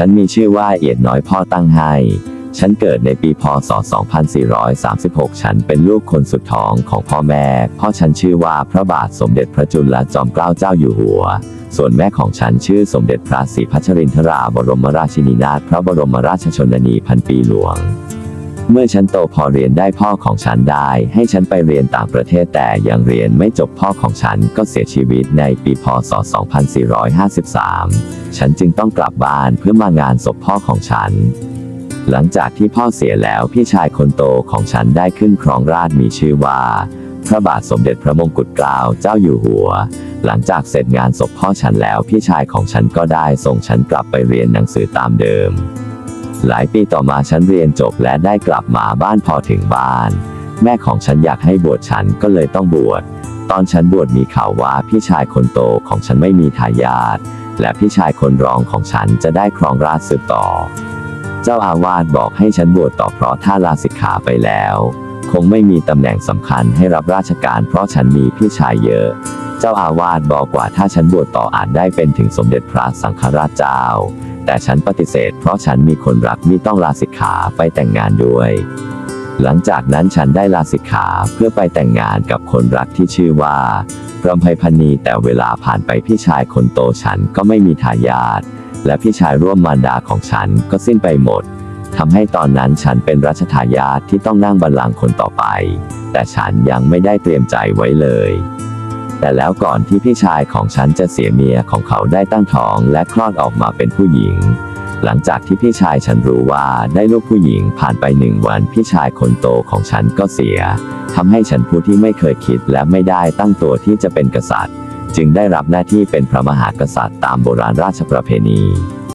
ฉันมีชื่อว่าเอียดน้อยพ่อตั้งให้ ฉันเกิดในปีพศ 2436 ฉันเป็นลูกคนสุดท้องของพ่อแม่ พ่อฉันชื่อว่าพระบาทสมเด็จพระจุลจอมเกล้าเจ้าอยู่หัว ส่วนแม่ของฉันชื่อสมเด็จพระศรีพัชรินทราบรมราชินีนาถพระบรมราชชนนีพันปีหลวง เมื่อฉันโตพอเรียนได้พ่อของฉันได้ ให้ฉันไปเรียนต่างประเทศแต่ยังเรียนไม่จบพ่อของฉันก็เสียชีวิตในปีพศ 2453 ฉันจึงต้องกลับบ้านเพื่อมางานศพพ่อของฉัน หลังจากที่พ่อเสียแล้วพี่ชายคนโตของฉันได้ขึ้นครองราชมีชื่อว่า พระบาทสมเด็จพระมงกุฎเกล้าเจ้าอยู่หัว หลังจากเสร็จงานศพพ่อฉันแล้วพี่ชายของฉันก็ได้ส่งฉันกลับไปเรียนหนังสือตามเดิม หลายปีต่อมาฉันเรียนจบและได้กลับมาบ้านพอถึงบ้าน แม่ของฉันอยากให้บวชฉันก็เลยต้องบวช ตอนฉันบวชมีข่าวว่าพี่ชายคนโตของฉันไม่มีทายาทและพี่ชายคนรองของฉันจะได้ครองราชสืบต่อ เจ้าอาวาสบอกให้ฉันบวชต่อเพราะถ้าลาสิกขาไปแล้ว คงไม่มีตำแหน่งสำคัญให้รับราชการเพราะฉันมีพี่ชายเยอะ เจ้าอาวาสบอกว่าถ้าฉันบวชต่ออาจได้เป็นถึงสมเด็จพระสังฆราชเจ้า แต่ฉันปฏิเสธเพราะฉันมีคนรักมิต้องลาสิกขาไปแต่งงานด้วย หลังจากนั้นฉันได้ลาสิกขาเพื่อไปแต่งงานกับคนรักที่ชื่อว่าพรหมไพพันีแต่เวลาผ่านไปพี่ชายคนโตฉันก็ไม่มีทายาทและพี่ชายร่วมมารดาของฉันก็สิ้นไปหมดทำให้ตอนนั้นฉันเป็นรัชทายาทที่ต้องนั่งบัลลังก์คนต่อไป แต่ฉันยังไม่ได้เตรียมใจไว้เลย แต่แล้วก่อนที่พี่ชายของฉันจะเสียเมียของเขาได้ตั้งท้องและคลอดออกมาเป็นผู้หญิง หลังจากที่พี่ชายฉันรู้ว่าได้ลูกผู้หญิงผ่านไปหนึ่งวันพี่ชายคนโตของฉันก็เสียทำให้ฉันผู้ที่ไม่เคยคิดและไม่ได้ตั้งตัวที่จะเป็นกษัตริย์ จึงได้รับหน้าที่เป็นพระมหากษัตริย์ตามโบราณราชประเพณี